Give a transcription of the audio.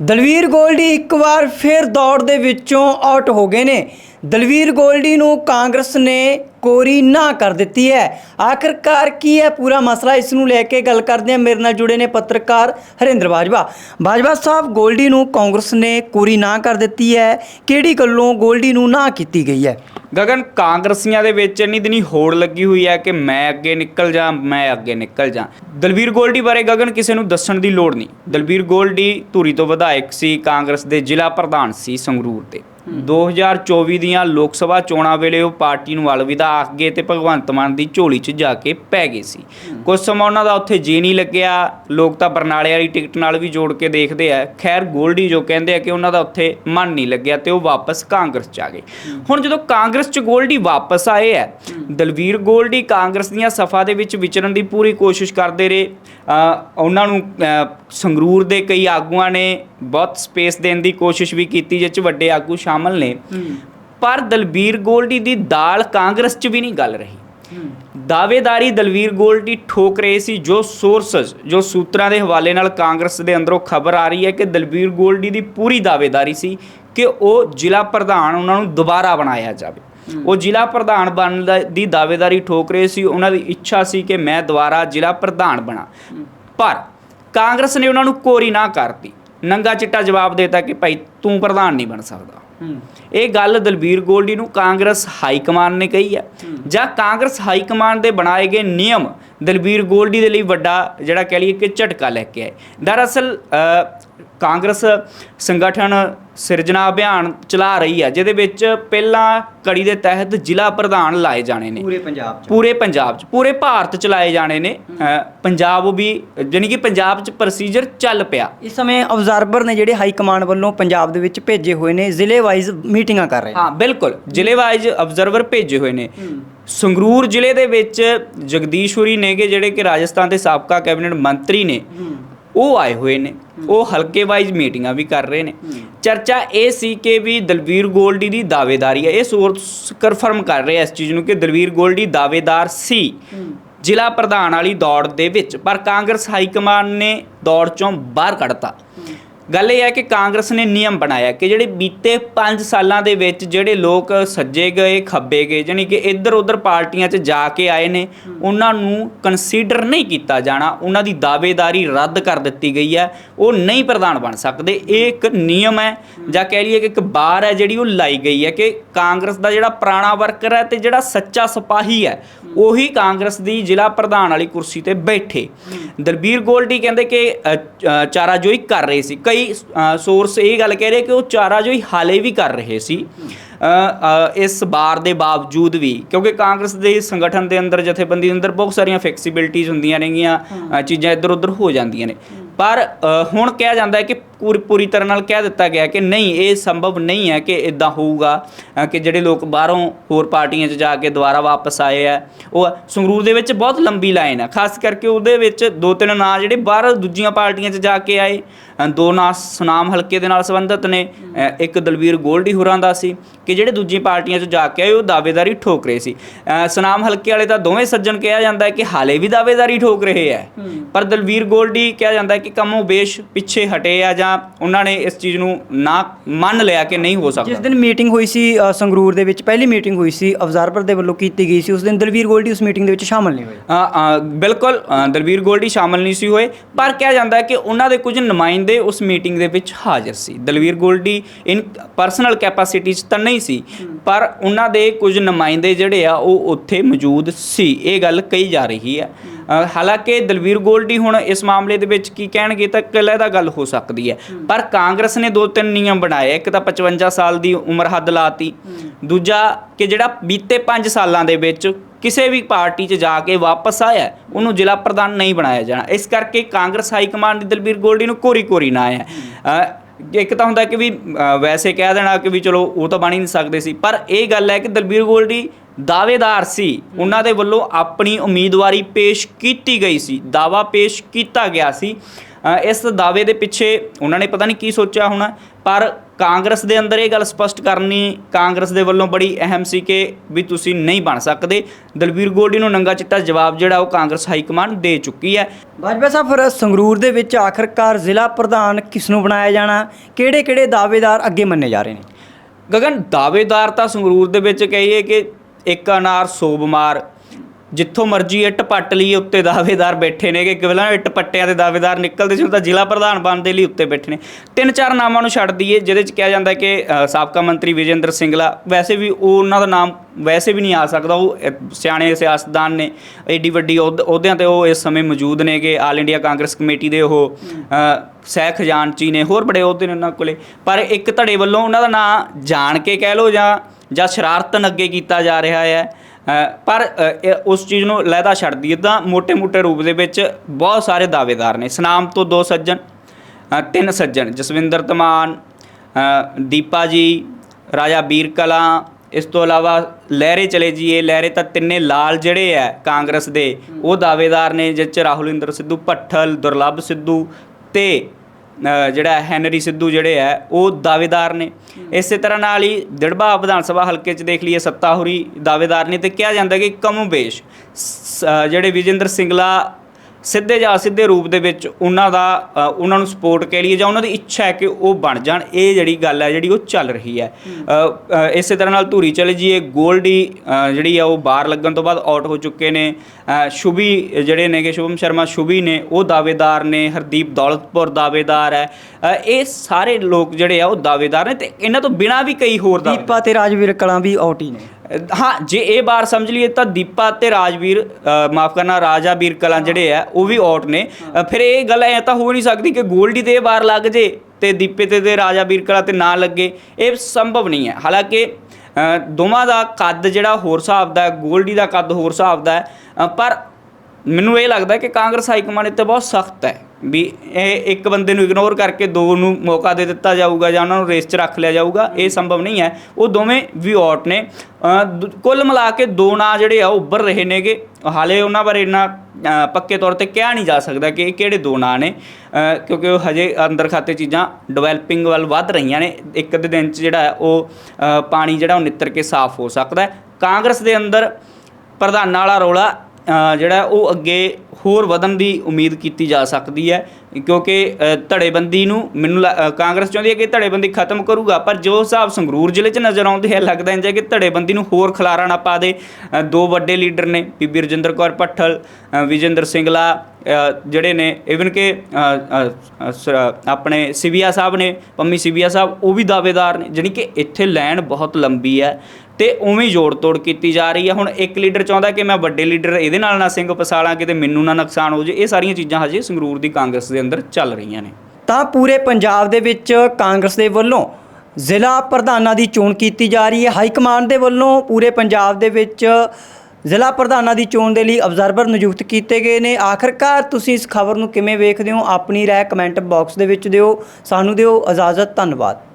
ਦਲਵੀਰ ਗੋਲਡੀ ਇੱਕ ਵਾਰ ਫਿਰ ਦੌੜ ਦੇ ਵਿੱਚੋਂ ਆਊਟ ਹੋ ਗਏ ਨੇ। ਦਲਵੀਰ ਗੋਲਡੀ ਨੂੰ ਕਾਂਗਰਸ ਨੇ ਕੋਰੀ ਨਾ ਕਰ ਦਿੱਤੀ ਹੈ। ਆਖਰਕਾਰ ਕੀ ਹੈ ਪੂਰਾ ਮਸਲਾ? ਇਸ ਨੂੰ ਲੈ ਕੇ ਗੱਲ ਕਰਦੇ ਹਾਂ। ਮੇਰੇ ਨਾਲ ਜੁੜੇ ਨੇ ਪੱਤਰਕਾਰ ਹਰਿੰਦਰ ਬਾਜਵਾ। ਬਾਜਵਾ ਸਾਹਿਬ, ਗੋਲਡੀ ਨੂੰ ਕਾਂਗਰਸ ਨੇ ਕੋਰੀ ਨਾ ਕਰ ਦਿੱਤੀ ਹੈ। ਕਿਹੜੀ ਗੱਲੋਂ ਗੋਲਡੀ ਨੂੰ ਨਾ ਕੀਤੀ ਗਈ ਹੈ? ਗਗਨ, ਕਾਂਗਰਸੀਆਂ ਦੇ ਵਿੱਚ ਇੰਨੀ ਦਿਨੀ ਹੋੜ ਲੱਗੀ ਹੋਈ ਹੈ ਕਿ ਮੈਂ ਅੱਗੇ ਨਿਕਲ ਜਾ, ਮੈਂ ਅੱਗੇ ਨਿਕਲ ਜਾ। ਦਲਵੀਰ ਗੋਲਡੀ ਬਾਰੇ ਗਗਨ, ਕਿਸੇ ਨੂੰ ਦੱਸਣ ਦੀ ਲੋੜ ਨਹੀਂ। ਦਲਬੀਰ ਗੋਲਡੀ ਧੂਰੀ ਤੋਂ ਵਿਧਾਇਕ ਸੀ, ਕਾਂਗਰਸ ਦੇ ਜ਼ਿਲ੍ਹਾ ਪ੍ਰਧਾਨ ਸੀ ਸੰਗਰੂਰ ਦੇ। 2024 ਦੀਆਂ ਲੋਕ ਸਭਾ ਚੋਣਾਂ ਵੇਲੇ ਉਹ ਪਾਰਟੀ ਨੂੰ ਅਲਵਿਦਾ ਆਖ ਗਏ ਤੇ ਭਗਵੰਤ ਮਾਨ ਦੀ ਝੋਲੀ 'ਚ ਜਾ ਕੇ ਪੈ ਗਏ ਸੀ। ਕੁਝ ਸਮਾਂ ਉਹਨਾਂ ਦਾ ਉੱਥੇ ਜੀ ਨਹੀਂ ਲੱਗਿਆ। ਲੋਕ ਤਾਂ ਬਰਨਾਲੇ ਵਾਲੀ ਟਿਕਟ ਨਾਲ ਵੀ ਜੋੜ ਕੇ ਦੇਖਦੇ ਆ। ਖੈਰ, ਗੋਲਡੀ ਜੋ ਕਹਿੰਦੇ ਆ ਕਿ ਉਹਨਾਂ ਦਾ ਉੱਥੇ ਮਨ ਨਹੀਂ ਲੱਗਿਆ ਤੇ ਉਹ ਵਾਪਸ ਕਾਂਗਰਸ 'ਚ ਆ ਗਏ। ਹੁਣ ਜਦੋਂ ਕਾਂਗਰਸ 'ਚ ਗੋਲਡੀ ਵਾਪਸ ਆਏ ਆ, ਦਲਵੀਰ ਗੋਲਡੀ ਕਾਂਗਰਸ ਦੀਆਂ ਸਫਾ ਦੇ ਵਿੱਚ ਵਿਚਰਨ ਦੀ ਪੂਰੀ ਕੋਸ਼ਿਸ਼ ਕਰਦੇ ਰਹੇ। ਉਹਨਾਂ ਨੂੰ ਸੰਗਰੂਰ ਦੇ ਕਈ ਆਗੂਆਂ ਨੇ ਬਹੁਤ ਸਪੇਸ ਦੇਣ ਦੀ ਕੋਸ਼ਿਸ਼ ਵੀ ਕੀਤੀ ਜਿਸ 'ਚ ਵੱਡੇ ਆਗੂ ਸ਼ਾਮਲ ਨੇ। ਪਰ ਦਲਬੀਰ ਗੋਲਡੀ ਦੀ ਦਾਲ ਕਾਂਗਰਸ 'ਚ ਵੀ ਨਹੀਂ ਗੱਲ ਰਹੀ। ਦਾਅਵੇਦਾਰੀ ਦਲਵੀਰ ਗੋਲਡੀ ਠੋਕ ਰਹੇ ਸੀ ਜੋ ਸੋਰਸਸ ਜੋ ਸੂਤਰਾਂ ਦੇ ਹਵਾਲੇ ਨਾਲ ਕਾਂਗਰਸ ਦੇ ਅੰਦਰੋਂ ਖਬਰ ਆ ਰਹੀ ਹੈ ਕਿ ਦਲਵੀਰ ਗੋਲਡੀ ਦੀ ਪੂਰੀ ਦਾਅਵੇਦਾਰੀ ਸੀ ਕਿ ਉਹ ਜ਼ਿਲ੍ਹਾ ਪ੍ਰਧਾਨ ਉਹਨਾਂ ਨੂੰ ਦੁਬਾਰਾ ਬਣਾਇਆ ਜਾਵੇ। ਉਹ ਜ਼ਿਲ੍ਹਾ ਪ੍ਰਧਾਨ ਬਣਨ ਦਾ- ਦੀ ਦਾਅਵੇਦਾਰੀ ਠੋਕ ਰਹੇ ਸੀ ਉਹਨਾਂ ਦੀ ਇੱਛਾ ਸੀ ਕਿ ਮੈਂ ਦੁਬਾਰਾ ਜ਼ਿਲ੍ਹਾ ਪ੍ਰਧਾਨ ਬਣਾ। ਪਰ ਕਾਂਗਰਸ ਨੇ ਉਹਨਾਂ ਨੂੰ ਕੋਰੀ ਨਾ ਕਰਤੀ ਨੰਗਾ ਚਿੱਟਾ ਜਵਾਬ ਦੇਤਾ ਕਿ ਭਾਈ ਤੂੰ ਪ੍ਰਧਾਨ ਨਹੀਂ ਬਣ ਸਕਦਾ। ਇਹ ਗੱਲ ਦਲਬੀਰ ਗੋਲਡੀ ਨੂੰ ਕਾਂਗਰਸ ਹਾਈ ਕਮਾਨ ਨੇ ਕਹੀ ਹੈ। ਜਾਂ ਕਾਂਗਰਸ ਹਾਈ ਕਮਾਨ ਦੇ ਬਣਾਏ ਗਏ ਨਿਯਮ ਦਲਬੀਰ ਗੋਲਡੀ ਦੇ ਲਈ ਵੱਡਾ ਜਿਹੜਾ ਕਹਿ ਲਈਏ ਕਿ ਝਟਕਾ ਲੈ ਕੇ ਆਏ। ਦਰਅਸਲ ਕਾਂਗਰਸ ਸੰਗਠਨ ਸਿਰਜਣਾ ਅਭਿਆਨ ਚਲਾ ਰਹੀ ਹੈ ਜਿਹਦੇ ਵਿੱਚ ਪਹਿਲਾਂ ਕੜੀ ਦੇ ਤਹਿਤ ਜ਼ਿਲ੍ਹਾ ਪ੍ਰਧਾਨ ਲਾਏ ਜਾਣੇ ਨੇ। ਪੂਰੇ ਪੰਜਾਬ 'ਚ। ਪੂਰੇ ਪੰਜਾਬ 'ਚ ਪੂਰੇ ਭਾਰਤ 'ਚ ਲਾਏ ਜਾਣੇ ਨੇ। ਪੰਜਾਬ ਵੀ ਜਾਣੀ ਕਿ ਪੰਜਾਬ 'ਚ ਪ੍ਰੋਸੀਜਰ ਚੱਲ ਪਿਆ। ਇਸ ਸਮੇਂ ਅਬਜ਼ਰਵਰ ਨੇ ਜਿਹੜੇ ਹਾਈ ਕਮਾਂਡ ਵੱਲੋਂ ਪੰਜਾਬ ਦੇ ਵਿੱਚ ਭੇਜੇ ਹੋਏ ਨੇ ਜ਼ਿਲ੍ਹੇ ਵਾਈਜ਼ ਮੀਟਿੰਗਾਂ ਕਰ ਰਹੇ ਹਾਂ ਬਿਲਕੁਲ। ਜ਼ਿਲ੍ਹੇ ਵਾਈਜ਼ ਅਬਜ਼ਰਵਰ ਭੇਜੇ ਹੋਏ ਨੇ। ਸੰਗਰੂਰ ਜ਼ਿਲ੍ਹੇ ਦੇ ਵਿੱਚ ਜਗਦੀਸ਼ਵਰੀ ਨੇਗੇ ਜਿਹੜੇ ਕਿ ਰਾਜਸਥਾਨ ਦੇ ਸਾਬਕਾ ਕੈਬਨਿਟ ਮੰਤਰੀ ਨੇ ਉਹ ਆਏ ਹੋਏ ਨੇ। ਉਹ ਹਲਕੇ ਵਾਈਜ਼ ਮੀਟਿੰਗਾਂ ਵੀ ਕਰ ਰਹੇ ਨੇ। ਚਰਚਾ ਇਹ ਸੀ ਕਿ ਵੀ ਦਲਵੀਰ ਗੋਲਡੀ ਦੀ ਦਾਅਵੇਦਾਰੀ ਹੈ। ਇਹ ਸੋਰਸ ਕਨਫਰਮ ਕਰ ਰਹੇ ਇਸ ਚੀਜ਼ ਨੂੰ ਕਿ ਦਲਵੀਰ ਗੋਲਡੀ ਦਾਅਵੇਦਾਰ ਸੀ ਜ਼ਿਲ੍ਹਾ ਪ੍ਰਧਾਨ ਵਾਲੀ ਦੌੜ ਦੇ ਵਿੱਚ ਪਰ ਕਾਂਗਰਸ ਹਾਈ ਕਮਾਂਡ ਨੇ ਦੌੜ ਚੋਂ ਬਾਹਰ ਕੱਢਤਾ। ਗੱਲ ਇਹ ਹੈ ਕਿ ਕਾਂਗਰਸ ਨੇ ਨਿਯਮ ਬਣਾਇਆ ਕਿ ਜਿਹੜੇ ਬੀਤੇ 5 ਸਾਲਾਂ ਦੇ ਵਿੱਚ ਜਿਹੜੇ ਲੋਕ ਸੱਜੇ ਗਏ, ਖੱਬੇ ਗਏ, ਜਾਣੀ ਕਿ ਇੱਧਰ ਉੱਧਰ ਪਾਰਟੀਆਂ 'ਚ ਜਾ ਕੇ ਆਏ ਨੇ, ਉਹਨਾਂ ਨੂੰ ਕੰਸੀਡਰ ਨਹੀਂ ਕੀਤਾ ਜਾਣਾ, ਉਹਨਾਂ ਦੀ ਦਾਅਵੇਦਾਰੀ ਰੱਦ ਕਰ ਦਿੱਤੀ ਗਈ ਹੈ, ਉਹ ਨਹੀਂ ਪ੍ਰਧਾਨ ਬਣ ਸਕਦੇ। ਇਹ ਇੱਕ ਨਿਯਮ ਹੈ ਜਾਂ ਕਹਿ ਲਈਏ ਕਿ ਇੱਕ ਬਾਰ ਹੈ ਜਿਹੜੀ ਉਹ ਲਾਈ ਗਈ ਹੈ ਕਿ ਕਾਂਗਰਸ ਦਾ ਜਿਹੜਾ ਪੁਰਾਣਾ ਵਰਕਰ ਹੈ ਤੇ ਜਿਹੜਾ ਸੱਚਾ ਸਿਪਾਹੀ ਹੈ, ਉਹੀ ਕਾਂਗਰਸ ਦੀ ਜ਼ਿਲ੍ਹਾ ਪ੍ਰਧਾਨ ਵਾਲੀ ਕੁਰਸੀ ਤੇ ਬੈਠੇ। ਦਲਬੀਰ ਗੋਲਡੀ ਕਹਿੰਦੇ ਕਿ ਚਾਰਾਜੋਈ ਕਰ ਰਹੇ ਸੀ। ਕਈ ਸੋਰਸ ਇਹ ਗੱਲ ਕਹਿ ਰਹੇ ਕਿ ਉਹ ਚਾਰਾਜੋਈ ਹਾਲੇ ਵੀ ਕਰ ਰਹੇ ਸੀ। ਇਸ ਬਾਰ ਦੇ ਬਾਵਜੂਦ ਵੀ ਕਿਉਂਕਿ ਕਾਂਗਰਸ ਦੇ ਸੰਗਠਨ ਦੇ ਅੰਦਰ ਜਥੇਬੰਦੀ ਦੇ ਅੰਦਰ ਬਹੁਤ ਸਾਰੀਆਂ ਫਲੈਕਸੀਬਿਲਟੀਆਂ ਹੁੰਦੀਆਂ ਨੇਗੀਆਂ ਚੀਜ਼ਾਂ ਇੱਧਰ ਉੱਧਰ ਹੋ ਜਾਂਦੀਆਂ ਨੇ। ਪਰ ਹੁਣ ਕਿਹਾ ਜਾਂਦਾ ਹੈ ਕਿ ਪੂਰੀ ਪੂਰੀ ਤਰ੍ਹਾਂ ਨਾਲ ਕਹਿ ਦਿੱਤਾ ਗਿਆ ਕਿ ਨਹੀਂ ਇਹ ਸੰਭਵ ਨਹੀਂ ਹੈ ਕਿ ਇਦਾਂ ਹੋਊਗਾ ਕਿ ਜਿਹੜੇ ਲੋਕ ਬਾਹਰੋਂ ਹੋਰ ਪਾਰਟੀਆਂ 'ਚ ਜਾ ਕੇ ਦੁਬਾਰਾ ਵਾਪਸ ਆਏ ਆ। ਉਹ ਸੰਗਰੂਰ ਦੇ ਵਿੱਚ ਬਹੁਤ ਲੰਬੀ ਲਾਈਨ ਹੈ ਖਾਸ ਕਰਕੇ ਉਹਦੇ ਵਿੱਚ ਦੋ ਤਿੰਨ ਨਾਂ ਜਿਹੜੇ ਬਾਹਰ ਦੂਜੀਆਂ ਪਾਰਟੀਆਂ 'ਚ ਜਾ ਕੇ ਆਏ। ਦੋ ਨਾਂ ਸੁਨਾਮ ਹਲਕੇ ਦੇ ਨਾਲ ਸੰਬੰਧਿਤ ਨੇ ਇੱਕ ਦਲਵੀਰ ਗੋਲਡੀ ਹੋਰਾਂ ਦਾ ਸੀ ਕਿ ਜਿਹੜੇ ਦੂਜੀ ਪਾਰਟੀਆਂ 'ਚ ਜਾ ਕੇ ਆਏ ਉਹ ਦਾਅਵੇਦਾਰੀ ਠੋਕ ਰਹੇ ਸੀ। ਸੁਨਾਮ ਹਲਕੇ ਵਾਲੇ ਤਾਂ ਦੋਵੇਂ ਸੱਜਣ ਕਿਹਾ ਜਾਂਦਾ ਹੈ ਕਿ ਹਾਲੇ ਵੀ ਦਾਅਵੇਦਾਰੀ ਠੋਕ ਰਹੇ ਹੈ। ਪਰ ਦਲਵੀਰ ਗੋਲਡੀ ਕਿਹਾ ਜਾਂਦਾ ਹੈ ਕਿ ਕਮੋ ਬੇਸ਼ ਪਿੱਛੇ ਹਟੇ ਆ ਜਾਂ ਉਹਨਾਂ ਨੇ ਇਸ ਚੀਜ਼ ਨੂੰ ਨਾ ਮੰਨ ਲਿਆ ਕਿ ਨਹੀਂ ਹੋ ਜਿਸ ਸਕਦਾ ਦਿਨ ਮੀਟਿੰਗ ਹੋਈ ਸੀ ਅ, ਸੰਗਰੂਰ ਦੇ ਵਿੱਚ ਪਹਿਲੀ ਮੀਟਿੰਗ ਹੋਈ ਸੀ ਅਬਜ਼ਰਵਰ ਦੇ ਵੱਲੋਂ ਕੀਤੀ ਗਈ ਸੀ ਉਸ ਦਿਨ ਦਲਵੀਰ ਗੋਲਡੀ ਉਸ ਮੀਟਿੰਗ ਦੇ ਵਿੱਚ ਸ਼ਾਮਲ ਨਹੀਂ ਹੋਏ। ਅ, ਅ, ਬਿਲਕੁਲ ਅ, ਦਲਵੀਰ ਗੋਲਡੀ ਸ਼ਾਮਲ ਨਹੀਂ ਸੀ ਹੋਏ ਪਰ ਕਿਹਾ ਜਾਂਦਾ ਹੈ ਕਿ ਉਹਨਾਂ ਦੇ ਕੁਝ ਨੁਮਾਇੰਦੇ ਉਸ ਮੀਟਿੰਗ ਦੇ ਵਿੱਚ ਹਾਜ਼ਰ ਸੀ। Dalvir Goldy in personal capacity 'ਚ ਤਾਂ ਨਹੀਂ ਸੀ ਪਰ ਉਹਨਾਂ ਦੇ ਕੁਝ ਨੁਮਾਇੰਦੇ ਜਿਹੜੇ ਆ ਉਹ ਉੱਥੇ ਮੌਜੂਦ ਸੀ। ਇਹ ਗੱਲ ਕਹੀ ਜਾ ਰਹੀ ਹੈ। ਹਾਲਾਂਕਿ ਦਲਵੀਰ ਗੋਲਡੀ ਹੁਣ ਇਸ ਮਾਮਲੇ ਦੇ ਵਿੱਚ ਕੀ ਕਹਿਣਗੇ ਤਾਂ ਕਿਲ੍ਹਾ ਗੱਲ ਹੋ ਸਕਦੀ ਹੈ। ਪਰ ਕਾਂਗਰਸ ਨੇ ਦੋ ਤਿੰਨ ਨਿਯਮ ਬਣਾਏ ਇੱਕ ਤਾਂ 55 ਸਾਲ ਦੀ ਉਮਰ ਹੱਦ ਲਾਤੀ ਦੂਜਾ ਕਿ ਜਿਹੜਾ ਬੀਤੇ 5 ਸਾਲਾਂ ਦੇ ਵਿੱਚ ਕਿਸੇ ਵੀ ਪਾਰਟੀ 'ਚ ਜਾ ਕੇ ਵਾਪਸ ਆਇਆ ਉਹਨੂੰ ਜ਼ਿਲ੍ਹਾ ਪ੍ਰਧਾਨ ਨਹੀਂ ਬਣਾਇਆ ਜਾਣਾ। ਇਸ ਕਰਕੇ ਕਾਂਗਰਸ ਹਾਈ ਕਮਾਂਡ ਦੀ ਦਲਬੀਰ ਗੋਲਡੀ ਨੂੰ ਕੋਰੀ ਕੋਰੀ ਨਾ ਆਇਆ। ਇੱਕ ਤਾਂ ਹੁੰਦਾ ਕਿ ਵੀ ਵੈਸੇ ਕਹਿ ਦੇਣਾ ਕਿ ਵੀ ਚਲੋ ਉਹ ਤਾਂ ਬਣ ਹੀ ਨਹੀਂ ਸਕਦੇ ਸੀ ਪਰ ਇਹ ਗੱਲ ਹੈ ਕਿ ਦਲਬੀਰ ਗੋਲਡੀ ਦਾਅਵੇਦਾਰ ਸੀ। ਉਹਨਾਂ ਦੇ ਵੱਲੋਂ ਆਪਣੀ ਉਮੀਦਵਾਰੀ ਪੇਸ਼ ਕੀਤੀ ਗਈ ਸੀ। ਦਾਵਾ ਪੇਸ਼ ਕੀਤਾ ਗਿਆ ਸੀ। ਇਸ ਦਾਅਵੇ ਦੇ ਪਿੱਛੇ ਉਹਨਾਂ ਨੇ ਪਤਾ ਨਹੀਂ ਕੀ ਸੋਚਿਆ ਹੋਣਾ ਪਰ ਕਾਂਗਰਸ ਦੇ ਅੰਦਰ ਇਹ ਗੱਲ ਸਪਸ਼ਟ ਕਰਨੀ ਕਾਂਗਰਸ ਦੇ ਵੱਲੋਂ ਬੜੀ ਅਹਿਮ ਸੀ ਕਿ ਵੀ ਤੁਸੀਂ ਨਹੀਂ ਬਣ ਸਕਦੇ। ਦਲਵੀਰ ਗੋਲਡੀ ਨੂੰ ਨੰਗਾ ਚਿੱਟਾ ਜਵਾਬ ਜਿਹੜਾ ਉਹ ਕਾਂਗਰਸ ਹਾਈ ਕਮਾਂਡ ਦੇ ਚੁੱਕੀ ਹੈ। ਬਾਜਵਾ ਸਾਹਿਬ ਫਿਰ ਸੰਗਰੂਰ ਦੇ ਵਿੱਚ ਆਖਰਕਾਰ ਜ਼ਿਲ੍ਹਾ ਪ੍ਰਧਾਨ ਕਿਸ ਨੂੰ ਬਣਾਇਆ ਜਾਣਾ ਕਿਹੜੇ ਕਿਹੜੇ ਦਾਅਵੇਦਾਰ ਅੱਗੇ ਮੰਨੇ ਜਾ ਰਹੇ ਨੇ? ਗਗਨ ਦਾਅਵੇਦਾਰ ਤਾਂ ਸੰਗਰੂਰ ਦੇ ਵਿੱਚ ਕਹੀਏ ਕਿ ਇੱਕ ਅਨਾਰ ਸੋ ਬਿਮਾਰ ਜਿੱਥੋਂ ਮਰਜ਼ੀ ਇੱਟ ਪੱਟ ਲਈ ਉੱਤੇ ਦਾਅਵੇਦਾਰ ਬੈਠੇ ਨੇ ਕਿ ਕਿਵਲਾਂ ਇੱਟ ਪੱਟਿਆਂ ਦੇ ਦਾਅਵੇਦਾਰ ਨਿਕਲਦੇ ਸੀ, ਹੁਣ ਤਾਂ ਜ਼ਿਲ੍ਹਾ ਪ੍ਰਧਾਨ ਬਣਨ ਦੇ ਲਈ ਉੱਤੇ ਬੈਠੇ ਨੇ। ਤਿੰਨ ਚਾਰ ਨਾਮਾਂ ਨੂੰ ਛੱਡ ਦਈਏ, ਜਿਹਦੇ ਚ ਕਿਹਾ ਜਾਂਦਾ ਕਿ ਸਾਬਕਾ ਮੰਤਰੀ ਵਿਜੇਂਦਰ ਸਿੰਗਲਾ, ਵੈਸੇ ਵੀ ਉਹ ਉਹਨਾਂ ਦਾ ਨਾਮ ਵੈਸੇ ਵੀ ਨਹੀਂ ਆ ਸਕਦਾ, ਉਹ ਸਿਆਣੇ ਸਿਆਸਤਦਾਨ ਨੇ, ਏਡੀ ਵੱਡੀ ਅਹੁਦ- ਅਹੁਦਿਆਂ ਤੇ ਉਹ ਇਸ ਸਮੇਂ ਮੌਜੂਦ ਨੇ ਕਿ ਆਲ ਇੰਡੀਆ ਕਾਂਗਰਸ ਕਮੇਟੀ ਦੇ ਉਹ ਸਹਿ ਖਜ਼ਾਨਚੀ ਨੇ, ਹੋਰ ਬੜੇ ਅਹੁਦੇ ਨੇ ਉਹਨਾਂ ਕੋਲੇ। ਪਰ ਇੱਕ ਧੜੇ ਵੱਲੋਂ ਉਹਨਾਂ ਦਾ ਨਾਂ ਜਾਣ ਕੇ ਕਹਿ ਲਓ ਜਾਂ ਜਾਂ ਸ਼ਰਾਰਤਨ ਅੱਗੇ ਕੀਤਾ ਜਾ ਰਿਹਾ ਹੈ ਪਰ ਉਸ ਚੀਜ਼ ਨੂੰ ਲੈਦਾ ਛੱਡ ਦਈਏ ਤਾਂ ਮੋٹے-ਮੋٹے ਰੂਪ ਦੇ ਵਿੱਚ ਬਹੁਤ ਸਾਰੇ ਦਾਅਵੇਦਾਰ ਨੇ। ਸਨਾਮ ਤੋਂ ਦੋ ਸੱਜਣ ਤਿੰਨ ਸੱਜਣ, ਜਸਵਿੰਦਰ ਤਮਾਨ ਦੀਪਾ ਜੀ, ਰਾਜਾ ਬੀਰ ਕਲਾ, ਇਸ ਤੋਂ ਇਲਾਵਾ ਲਹਿਰੇ ਚਲੇ ਜੀਏ, ਲਹਿਰੇ ਤਾਂ ਤਿੰਨੇ ਲਾਲ ਜਿਹੜੇ ਐ ਕਾਂਗਰਸ ਦੇ, ਉਹ ਦਾਅਵੇਦਾਰ ਨੇ, ਜਿਸ ਚ ਰਾਹੁਲ ਇੰਦਰ ਸਿੱਧੂ, ਭੱਠਲ, ਦੁਰਲੱਭ ਸਿੱਧੂ ਤੇ ਜਿਹੜਾ ਹੈਨਰੀ ਸਿੱਧੂ ਜਿਹੜੇ ਹੈ ਉਹ ਦਾਅਵੇਦਾਰ ਨੇ। ਇਸੇ ਤਰ੍ਹਾਂ ਨਾਲ ਹੀ ਦਿੜਬਾ ਵਿਧਾਨ ਸਭਾ ਹਲਕੇ 'ਚ ਦੇਖ ਲਈਏ, ਸੱਤਾਹੁਰੀ ਦਾਅਵੇਦਾਰ ਨੇ ਤੇ ਕਿਹਾ ਜਾਂਦਾ ਕਿ ਕਮੋਬੇਸ਼, ਸ- ਜਿਹੜੇ ਵਿਜੇਂਦਰ ਸਿੰਗਲਾ ਸਿੱਧੇ ਜਾਂ ਅਸਿੱਧੇ ਰੂਪ ਦੇ ਵਿੱਚ ਉਹਨਾਂ ਦਾ ਉਹਨਾਂ ਨੂੰ ਸਪੋਰਟ ਕਹਿ ਲਈਏ ਜਾਂ ਉਹਨਾਂ ਦੀ ਇੱਛਾ ਹੈ ਕਿ ਉਹ ਬਣ ਜਾਣ ਇਹ ਜਿਹੜੀ ਗੱਲ ਹੈ ਜਿਹੜੀ ਉਹ ਚੱਲ ਰਹੀ ਹੈ। ਇਸੇ ਤਰ੍ਹਾਂ ਨਾਲ ਧੂਰੀ ਚਲੇ ਜੀਏ ਗੋਲਡੀ ਜਿਹੜੀ ਆ ਉਹ ਬਾਹਰ ਲੱਗਣ ਤੋਂ ਬਾਅਦ ਆਊਟ ਹੋ ਚੁੱਕੇ ਨੇ। ਸ਼ੁਭੀ ਜਿਹੜੇ ਨੇਗੇ ਸ਼ੁਭਮ ਸ਼ਰਮਾ ਸ਼ੁਭੀ ਨੇ ਉਹ ਦਾਅਵੇਦਾਰ ਨੇ ਹਰਦੀਪ ਦੌਲਤਪੁਰ ਦਾਅਵੇਦਾਰ ਹੈ। ਇਹ ਸਾਰੇ ਲੋਕ ਜਿਹੜੇ ਆ ਉਹ ਦਾਅਵੇਦਾਰ ਨੇ ਤੇ ਇਹਨਾਂ ਤੋਂ ਬਿਨਾਂ ਵੀ ਕਈ ਹੋਰ ਦਾ ਦੀਪਾ ਤੇ ਰਾਜਵੀਰ ਕਲਾਂ ਵੀ ਆਊਟ ਹੀ ਨੇ। ਹਾਂ, ਜੇ ਇਹ ਬਾਰ ਸਮਝ ਲਈਏ ਤਾਂ ਦੀਪਾ ਤੇ ਰਾਜਵੀਰ ਮਾਫ ਕਰਨਾ, ਰਾਜਾ ਵੀਰ ਕਲਾਂ ਜਿਹੜੇ ਆ, ਉਹ ਵੀ ਆਊਟ ਨੇ। ਫਿਰ ਇਹ ਗੱਲ ਐ ਤਾਂ ਹੋ ਨਹੀਂ ਸਕਦੀ ਕਿ ਗੋਲਡੀ ਤੇ ਇਹ ਬਾਰ ਲੱਗ ਜੇ ਤੇ ਦੀਪੇ ਤੇ ਤੇ ਰਾਜਾ ਵੀਰ ਕਲਾਂ ਤੇ ਨਾ ਲੱਗੇ। ਇਹ ਸੰਭਵ ਨਹੀਂ ਹੈ। ਹਾਲਾਂਕਿ ਦੋਵਾਂ ਦਾ ਕੱਦ ਜਿਹੜਾ ਹੋਰ ਹਿਸਾਬ ਦਾ ਗੋਲਡੀ ਦਾ ਕੱਦ ਹੋਰ ਹਿਸਾਬ ਦਾ ਪਰ ਮੈਨੂੰ ਇਹ ਲੱਗਦਾ ਕਿ ਕਾਂਗਰਸ ਹਾਈ ਕਮਾਂਡ ਇੱਥੇ ਬਹੁਤ ਸਖਤ ਹੈ ਵੀ ਇਹ ਇੱਕ ਬੰਦੇ ਨੂੰ ਇਗਨੋਰ ਕਰਕੇ ਦੋ ਨੂੰ ਮੌਕਾ ਦੇ ਦਿੱਤਾ ਜਾਊਗਾ ਜਾਂ ਉਹਨਾਂ ਨੂੰ ਰੇਸ 'ਚ ਰੱਖ ਲਿਆ ਜਾਊਗਾ ਇਹ ਸੰਭਵ ਨਹੀਂ ਹੈ। ਉਹ ਦੋਵੇਂ ਵੀ ਆਊਟ ਨੇ ਅ, ਕੁੱਲ ਮਿਲਾ ਕੇ ਦੋ ਨਾਂ ਜਿਹੜੇ ਆ ਉਹ ਉੱਭਰ ਰਹੇ ਨੇਗੇ। ਹਾਲੇ ਉਹਨਾਂ ਬਾਰੇ ਇੰਨਾ ਪੱਕੇ ਤੌਰ ਤੇ ਕਿਹਾ ਨਹੀਂ ਜਾ ਸਕਦਾ ਕਿ ਇਹ ਕਿਹੜੇ ਦੋ ਨਾਂ ਨੇ। ਕਿਉਂਕਿ ਉਹ ਹਜੇ ਅੰਦਰ ਖਾਤੇ ਚੀਜ਼ਾਂ ਡਿਵੈਲਪਿੰਗ ਵੱਲ ਵੱਧ ਰਹੀਆਂ ਨੇ। ਇੱਕ ਅੱਧੇ ਦਿਨ 'ਚ ਜਿਹੜਾ ਉਹ ਪਾਣੀ ਜਿਹੜਾ ਉਹ ਨਿੱਤਰ ਕੇ ਸਾਫ਼ ਹੋ ਸਕਦਾ ਕਾਂਗਰਸ ਦੇ ਅੰਦਰ ਪ੍ਰਧਾਨਾਂ ਵਾਲਾ ਰੌਲਾ ਜਿਹੜਾ ਉਹ ਅੱਗੇ ਹੋਰ ਵਧਣ ਦੀ ਉਮੀਦ ਕੀਤੀ ਜਾ ਸਕਦੀ ਹੈ ਕਿਉਂਕਿ ਧੜੇਬੰਦੀ ਨੂੰ ਮੈਨੂੰ ਲ- ਕਾਂਗਰਸ ਚਾਹੁੰਦੀ ਹੈ ਕਿ ਧੜੇਬੰਦੀ ਖਤਮ ਕਰੂਗਾ ਪਰ ਜੋ ਹਿਸਾਬ ਸੰਗਰੂਰ ਜ਼ਿਲ੍ਹੇ 'ਚ ਨਜ਼ਰ ਆਉਂਦੇ ਹੈ ਲੱਗਦਾ ਇੰਜ ਹੈ ਕਿ ਧੜੇਬੰਦੀ ਨੂੰ ਹੋਰ ਖਲਾਰਾ ਨਾ ਪਾ ਦੇ। ਦੋ ਵੱਡੇ ਲੀਡਰ ਨੇ ਬੀਬੀ ਰਜਿੰਦਰ ਕੌਰ ਭੱਠਲ ਅ, ਵਿਜੇਂਦਰ ਸਿੰਗਲਾ ਜਿਹੜੇ ਨੇ ਇਵਨ ਕਿ ਸ- ਆਪਣੇ ਸਿਵਿਆ ਸਾਹਿਬ ਨੇ, ਪੰਮੀ ਸਿਵਿਆ ਸਾਹਿਬ, ਉਹ ਵੀ ਦਾਅਵੇਦਾਰ ਨੇ, ਜਾਣੀ ਕਿ ਇੱਥੇ ਲਾਈਨ ਬਹੁਤ ਲੰਬੀ ਹੈ ਤੇ ਉਵੇਂ ਜੋੜ ਤੋੜ ਕੀਤੀ ਜਾ ਰਹੀ ਹੈ। ਹੁਣ ਇੱਕ ਲੀਡਰ ਚਾਹੁੰਦਾ ਕਿ ਮੈਂ ਵੱਡੇ ਲੀਡਰ ਇਹਦੇ ਨਾਲ ਨਾ ਸਿੰਘ ਪਸਾਲਾਂ ਕਿਤੇ ਮੈਨੂੰ ਨਾ ਨੁਕਸਾਨ ਹੋ ਜੇ, ਇਹ ਸਾਰੀਆਂ ਚੀਜ਼ਾਂ ਹਜੇ ਸੰਗਰੂਰ ਦੀ ਕਾਂਗਰਸ ਦੇ ਅੰਦਰ ਚੱਲ ਰਹੀਆਂ ਨੇ। ਤਾਂ ਪੂਰੇ ਪੰਜਾਬ ਦੇ ਵਿੱਚ ਕਾਂਗਰਸ ਦੇ ਵੱਲੋਂ ਜ਼ਿਲ੍ਹਾ ਪ੍ਰਧਾਨਾਂ ਦੀ ਚੋਣ ਕੀਤੀ ਜਾ ਰਹੀ ਹੈ। ਹਾਈ ਕਮਾਂਡ ਦੇ ਵੱਲੋਂ ਪੂਰੇ ਪੰਜਾਬ ਦੇ ਵਿੱਚ ਜ਼ਿਲ੍ਹਾ ਪ੍ਰਧਾਨਾਂ ਦੀ ਚੋਣ ਦੇ ਲਈ ਅਬਜ਼ਰਵਰ ਨਿਯੁਕਤ ਕੀਤੇ ਗਏ ਨੇ। ਆਖਰਕਾਰ ਤੁਸੀਂ ਇਸ ਖਬਰ ਨੂੰ ਕਿਵੇਂ ਵੇਖਦੇ ਹੋ? ਆਪਣੀ ਰਾਏ ਕਮੈਂਟ ਬਾਕਸ ਦੇ ਵਿੱਚ ਦਿਓ। ਸਾਨੂੰ ਦਿਓ ਇਜਾਜ਼ਤ। ਧੰਨਵਾਦ।